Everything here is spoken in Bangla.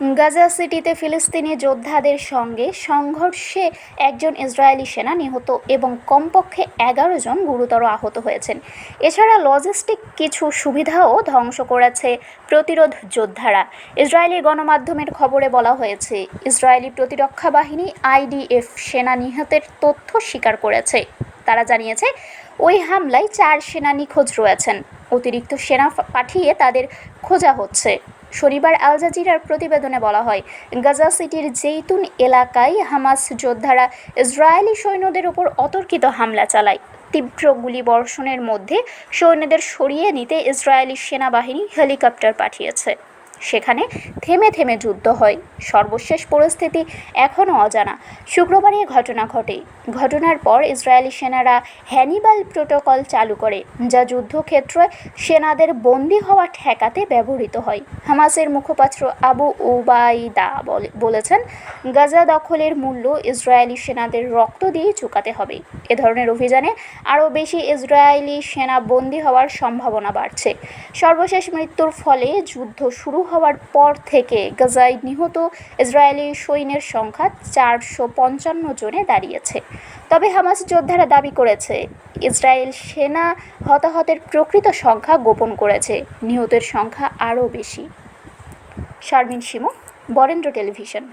গাজা সিটিতে ফিলিস্তিনি যোদ্ধাদের সঙ্গে সংঘর্ষে একজন ইসরায়েলি সেনা নিহত এবং কমপক্ষে এগারো জন গুরুতর আহত হয়েছেন। এছাড়া লজিস্টিক কিছু সুবিধাও ধ্বংস করেছে প্রতিরোধ যোদ্ধারা। ইসরায়েলি গণমাধ্যমের খবরে বলা হয়েছে, ইসরায়েলি প্রতিরক্ষা বাহিনী আইডিএফ সেনা নিহতের তথ্য স্বীকার করেছে। তারা জানিয়েছে, ওই হামলায় চার সেনা নিখোঁজ রয়েছেন। অতিরিক্ত সেনা পাঠিয়ে তাদের খোঁজা হচ্ছে। শনিবার আল জাজিরার প্রতিবেদনে বলা হয়, গাজা সিটির জেইতুন এলাকায় হামাস যোদ্ধারা ইসরায়েলি সৈন্যদের ওপর অতর্কিত হামলা চালায়। তীব্র গুলি বর্ষণের মধ্যে সৈন্যদের সরিয়ে নিতে ইসরায়েলি সেনাবাহিনী হেলিকপ্টার পাঠিয়েছে। সেখানে থেমে থেমে যুদ্ধ হয়। সর্বশেষ পরিস্থিতি এখনও অজানা। শুক্রবার ঘটনা ঘটে। ঘটনার পর ইসরায়েলি সেনারা হ্যানিবাল প্রোটোকল চালু করে, যা যুদ্ধক্ষেত্রে সেনাদের বন্দী হওয়া ঠেকাতে ব্যবহৃত হয়। হামাসের মুখপাত্র আবু উবাইদা বলে- বলেছেন, গাজা দখলের মূল্য ইসরায়েলি সেনাদের রক্ত দিয়ে চুকাতে হবে। এ ধরনের অভিযানে আরও বেশি ইসরায়েলি সেনা বন্দী হওয়ার সম্ভাবনা বাড়ছে। সর্বশেষ মৃত্যুর ফলে যুদ্ধ শুরু হওয়ার পর থেকে গাজায় নিহত ইসরায়েলি সৈন্যের সংখ্যা চারশো পঞ্চান্ন জনে দাঁড়িয়েছে। তবে হামাস যোদ্ধারা দাবি করেছে, ইসরায়েল সেনা হতাহতের প্রকৃত সংখ্যা গোপন করেছে, নিহতের সংখ্যা আরও বেশি। শারমিন শিমু, বরেন্দ্র টেলিভিশন।